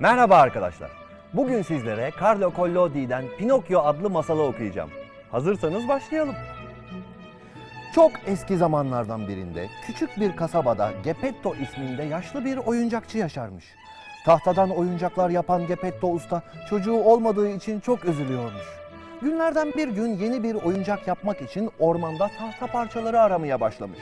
Merhaba arkadaşlar. Bugün sizlere Carlo Collodi'den Pinokyo adlı masalı okuyacağım. Hazırsanız başlayalım. Çok eski zamanlardan birinde küçük bir kasabada Geppetto isminde yaşlı bir oyuncakçı yaşarmış. Tahtadan oyuncaklar yapan Geppetto usta çocuğu olmadığı için çok üzülüyormuş. Günlerden bir gün yeni bir oyuncak yapmak için ormanda tahta parçaları aramaya başlamış.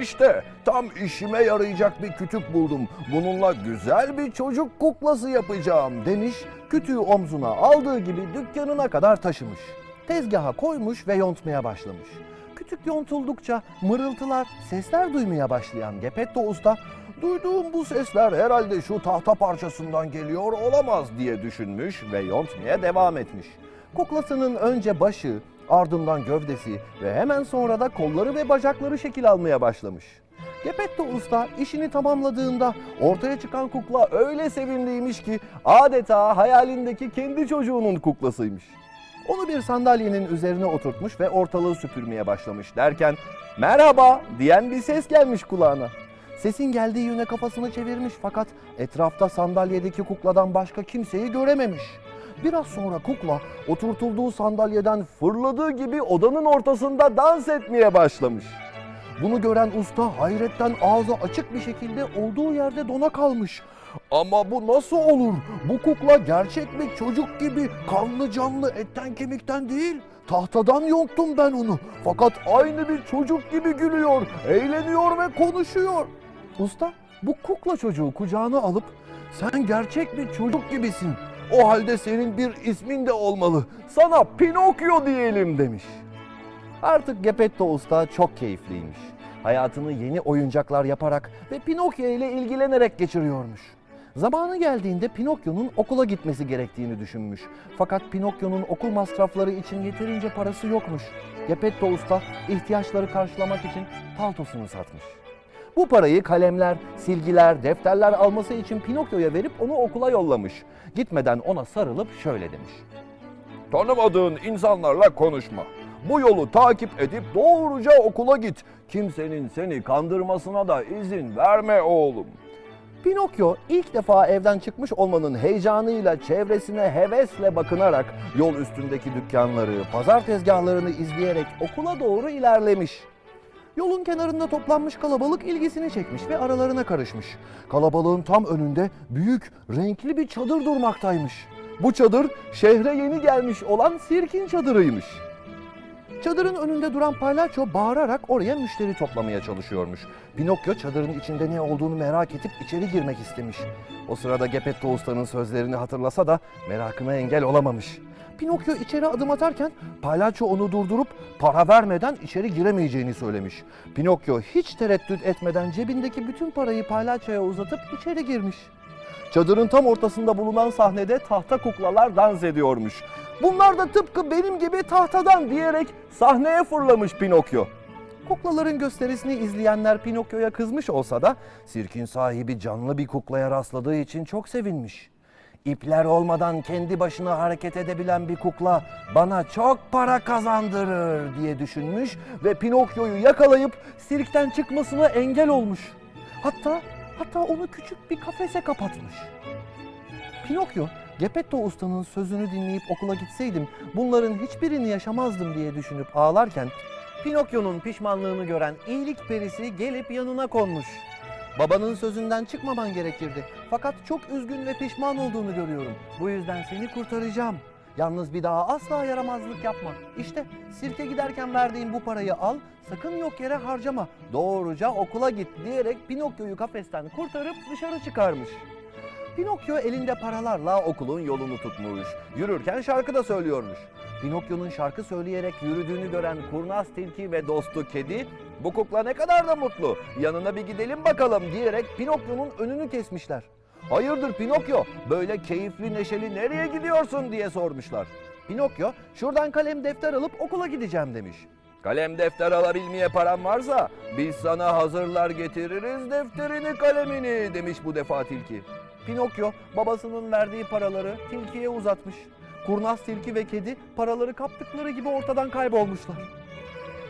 İşte tam işime yarayacak bir kütük buldum. Bununla güzel bir çocuk kuklası yapacağım demiş. Kütüğü omzuna aldığı gibi dükkanına kadar taşımış. Tezgaha koymuş ve yontmaya başlamış. Kütük yontuldukça mırıltılar, sesler duymaya başlayan Geppetto Usta, duyduğum bu sesler herhalde şu tahta parçasından geliyor olamaz diye düşünmüş ve yontmaya devam etmiş. Kuklasının önce başı, ardından gövdesi ve hemen sonra da kolları ve bacakları şekil almaya başlamış. Geppetto Usta işini tamamladığında ortaya çıkan kukla öyle sevimliymiş ki adeta hayalindeki kendi çocuğunun kuklasıymış. Onu bir sandalyenin üzerine oturtmuş ve ortalığı süpürmeye başlamış derken merhaba diyen bir ses gelmiş kulağına. Sesin geldiği yöne kafasını çevirmiş fakat etrafta sandalyedeki kukladan başka kimseyi görememiş. Biraz sonra kukla oturtulduğu sandalyeden fırladığı gibi odanın ortasında dans etmeye başlamış. Bunu gören usta hayretten ağzı açık bir şekilde olduğu yerde dona kalmış. Ama bu nasıl olur? Bu kukla gerçek bir çocuk gibi kanlı canlı etten kemikten değil. Tahtadan yonttum ben onu. Fakat aynı bir çocuk gibi gülüyor, eğleniyor ve konuşuyor. Usta bu kukla çocuğu kucağına alıp sen gerçek bir çocuk gibisin. O halde senin bir ismin de olmalı. Sana Pinokyo diyelim demiş. Artık Geppetto Usta çok keyifliymiş. Hayatını yeni oyuncaklar yaparak ve Pinokyo ile ilgilenerek geçiriyormuş. Zamanı geldiğinde Pinokyo'nun okula gitmesi gerektiğini düşünmüş. Fakat Pinokyo'nun okul masrafları için yeterince parası yokmuş. Geppetto Usta ihtiyaçları karşılamak için paltosunu satmış. Bu parayı kalemler, silgiler, defterler alması için Pinokyo'ya verip onu okula yollamış. Gitmeden ona sarılıp şöyle demiş. Tanımadığın insanlarla konuşma. Bu yolu takip edip doğruca okula git. Kimsenin seni kandırmasına da izin verme oğlum. Pinokyo ilk defa evden çıkmış olmanın heyecanıyla çevresine hevesle bakınarak yol üstündeki dükkanları, pazar tezgahlarını izleyerek okula doğru ilerlemiş. Yolun kenarında toplanmış kalabalık ilgisini çekmiş ve aralarına karışmış. Kalabalığın tam önünde büyük, renkli bir çadır durmaktaymış. Bu çadır şehre yeni gelmiş olan sirkin çadırıymış. Çadırın önünde duran palyaço bağırarak oraya müşteri toplamaya çalışıyormuş. Pinokyo çadırın içinde ne olduğunu merak edip içeri girmek istemiş. O sırada Geppetto Usta'nın sözlerini hatırlasa da merakına engel olamamış. Pinokyo içeri adım atarken palyaço onu durdurup para vermeden içeri giremeyeceğini söylemiş. Pinokyo hiç tereddüt etmeden cebindeki bütün parayı palyaçoya uzatıp içeri girmiş. Çadırın tam ortasında bulunan sahnede tahta kuklalar dans ediyormuş. Bunlar da tıpkı benim gibi tahtadan diyerek sahneye fırlamış Pinokyo. Kuklaların gösterisini izleyenler Pinokyo'ya kızmış olsa da sirkin sahibi canlı bir kuklaya rastladığı için çok sevinmiş. İpler olmadan kendi başına hareket edebilen bir kukla bana çok para kazandırır diye düşünmüş ve Pinokyo'yu yakalayıp sirkten çıkmasına engel olmuş. Hatta hatta onu küçük bir kafese kapatmış. Pinokyo, Geppetto ustanın sözünü dinleyip okula gitseydim bunların hiçbirini yaşamazdım diye düşünüp ağlarken Pinokyo'nun pişmanlığını gören iyilik perisi gelip yanına konmuş. Babanın sözünden çıkmaman gerekirdi. Fakat çok üzgün ve pişman olduğunu görüyorum. Bu yüzden seni kurtaracağım. Yalnız bir daha asla yaramazlık yapma. İşte sirke giderken verdiğim bu parayı al, sakın yok yere harcama. Doğruca okula git diyerek Pinokyo'yu kafesten kurtarıp dışarı çıkarmış. Pinokyo elinde paralarla okulun yolunu tutmuş. Yürürken şarkı da söylüyormuş. Pinokyo'nun şarkı söyleyerek yürüdüğünü gören kurnaz tilki ve dostu kedi, bu kukla ne kadar da mutlu, yanına bir gidelim bakalım diyerek Pinokyo'nun önünü kesmişler. Hayırdır Pinokyo, böyle keyifli neşeli nereye gidiyorsun diye sormuşlar. Pinokyo, şuradan kalem defter alıp okula gideceğim demiş. Kalem defter alabilmeye param varsa biz sana hazırlar getiririz defterini kalemini demiş bu defa tilki. Pinokyo babasının verdiği paraları tilkiye uzatmış. Kurnaz tilki ve kedi paraları kaptıkları gibi ortadan kaybolmuşlar.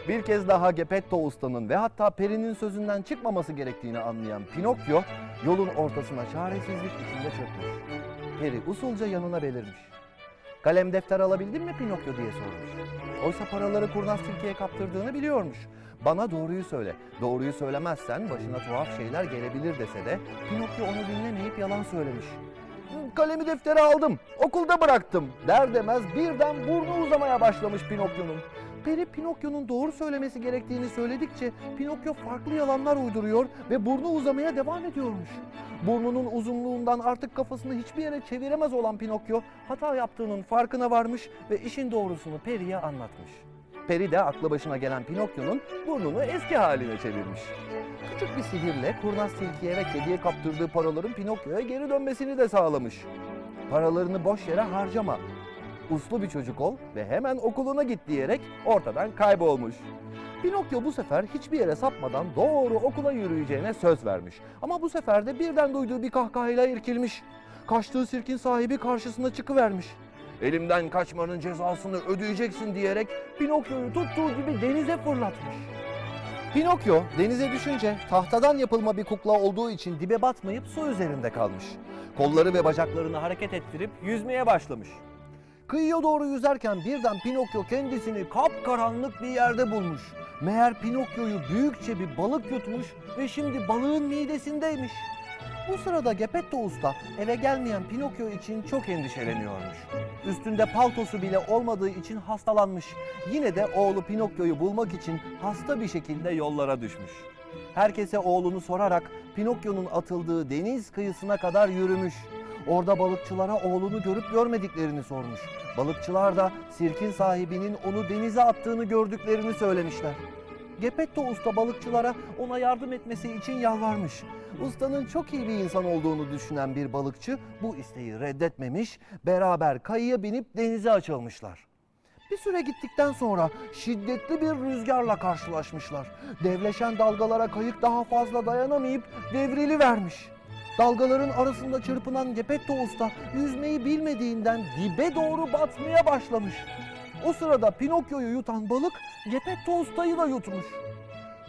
Bir kez daha Geppetto ustanın ve hatta perinin sözünden çıkmaması gerektiğini anlayan Pinokyo yolun ortasına çaresizlik içinde çökmüş. Peri usulca yanına belirmiş. Kalem defter alabildin mi Pinokyo diye sormuş. Oysa paraları kurnaz tilkiye kaptırdığını biliyormuş. Bana doğruyu söyle. Doğruyu söylemezsen başına tuhaf şeyler gelebilir dese de Pinokyo onu dinlemeyip yalan söylemiş. Kalemi defteri aldım, okulda bıraktım der demez birden burnu uzamaya başlamış Pinokyo'nun. Peri Pinokyo'nun doğru söylemesi gerektiğini söyledikçe Pinokyo farklı yalanlar uyduruyor ve burnu uzamaya devam ediyormuş. Burnunun uzunluğundan artık kafasını hiçbir yere çeviremez olan Pinokyo hata yaptığının farkına varmış ve işin doğrusunu Peri'ye anlatmış. Peri de aklı başına gelen Pinokyo'nun burnunu eski haline çevirmiş. Küçük bir sihirle kurnaz tilkiye ve kediye kaptırdığı paraların Pinokyo'ya geri dönmesini de sağlamış. Paralarını boş yere harcama. Uslu bir çocuk ol ve hemen okuluna git diyerek ortadan kaybolmuş. Pinokyo bu sefer hiçbir yere sapmadan doğru okula yürüyeceğine söz vermiş. Ama bu sefer de birden duyduğu bir kahkahayla irkilmiş. Kaçtığı sirkin sahibi karşısına çıkıvermiş. Elimden kaçmanın cezasını ödeyeceksin diyerek Pinokyo'yu tuttuğu gibi denize fırlatmış. Pinokyo denize düşünce tahtadan yapılma bir kukla olduğu için dibe batmayıp su üzerinde kalmış. Kolları ve bacaklarını hareket ettirip yüzmeye başlamış. Kıyıya doğru yüzerken birden Pinokyo kendisini kapkaranlık bir yerde bulmuş. Meğer Pinokyo'yu büyükçe bir balık yutmuş ve şimdi balığın midesindeymiş. Bu sırada Gepetto Usta eve gelmeyen Pinokyo için çok endişeleniyormuş. Üstünde paltosu bile olmadığı için hastalanmış. Yine de oğlu Pinokyo'yu bulmak için hasta bir şekilde yollara düşmüş. Herkese oğlunu sorarak Pinokyo'nun atıldığı deniz kıyısına kadar yürümüş. Orada balıkçılara oğlunu görüp görmediklerini sormuş. Balıkçılar da sirkin sahibinin onu denize attığını gördüklerini söylemişler. Gepetto Usta balıkçılara ona yardım etmesi için yalvarmış. Ustanın çok iyi bir insan olduğunu düşünen bir balıkçı bu isteği reddetmemiş, beraber kayıya binip denize açılmışlar. Bir süre gittikten sonra şiddetli bir rüzgarla karşılaşmışlar. Devleşen dalgalara kayık daha fazla dayanamayıp devrili vermiş. Dalgaların arasında çırpınan Gepetto Usta yüzmeyi bilmediğinden dibe doğru batmaya başlamış. O sırada Pinokyo'yu yutan balık Gepetto Usta'yı da yutmuş.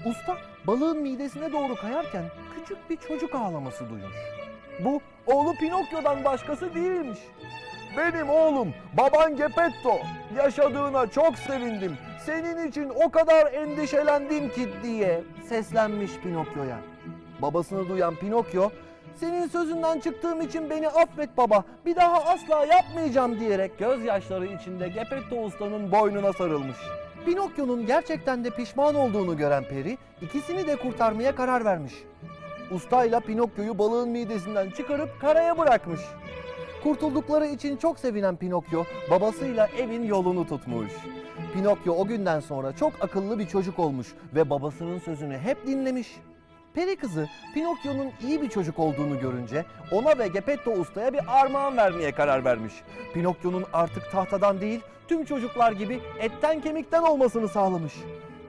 Usta balığın midesine doğru kayarken küçük bir çocuk ağlaması duymuş. Bu oğlu Pinokyo'dan başkası değilmiş. Benim oğlum baban Gepetto. Yaşadığına çok sevindim. Senin için o kadar endişelendim ki diye seslenmiş Pinokyo'ya. Babasını duyan Pinokyo, senin sözünden çıktığım için beni affet baba, bir daha asla yapmayacağım diyerek gözyaşları içinde Gepetto Usta'nın boynuna sarılmış. Pinokyo'nun gerçekten de pişman olduğunu gören peri ikisini de kurtarmaya karar vermiş. Ustayla Pinokyo'yu balığın midesinden çıkarıp karaya bırakmış. Kurtuldukları için çok sevinen Pinokyo babasıyla evin yolunu tutmuş. Pinokyo o günden sonra çok akıllı bir çocuk olmuş ve babasının sözünü hep dinlemiş. Peri kızı Pinokyo'nun iyi bir çocuk olduğunu görünce ona ve Gepetto Usta'ya bir armağan vermeye karar vermiş. Pinokyo'nun artık tahtadan değil tüm çocuklar gibi etten kemikten olmasını sağlamış.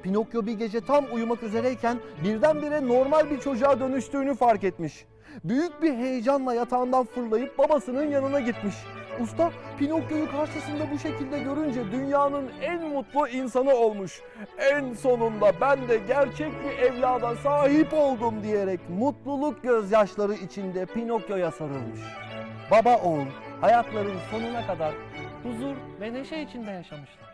Pinokyo bir gece tam uyumak üzereyken birdenbire normal bir çocuğa dönüştüğünü fark etmiş. Büyük bir heyecanla yatağından fırlayıp babasının yanına gitmiş. Usta Pinokyo'yu karşısında bu şekilde görünce dünyanın en mutlu insanı olmuş. En sonunda ben de gerçek bir evlada sahip oldum diyerek mutluluk gözyaşları içinde Pinokyo'ya sarılmış. Baba oğul hayatların sonuna kadar huzur ve neşe içinde yaşamışlar.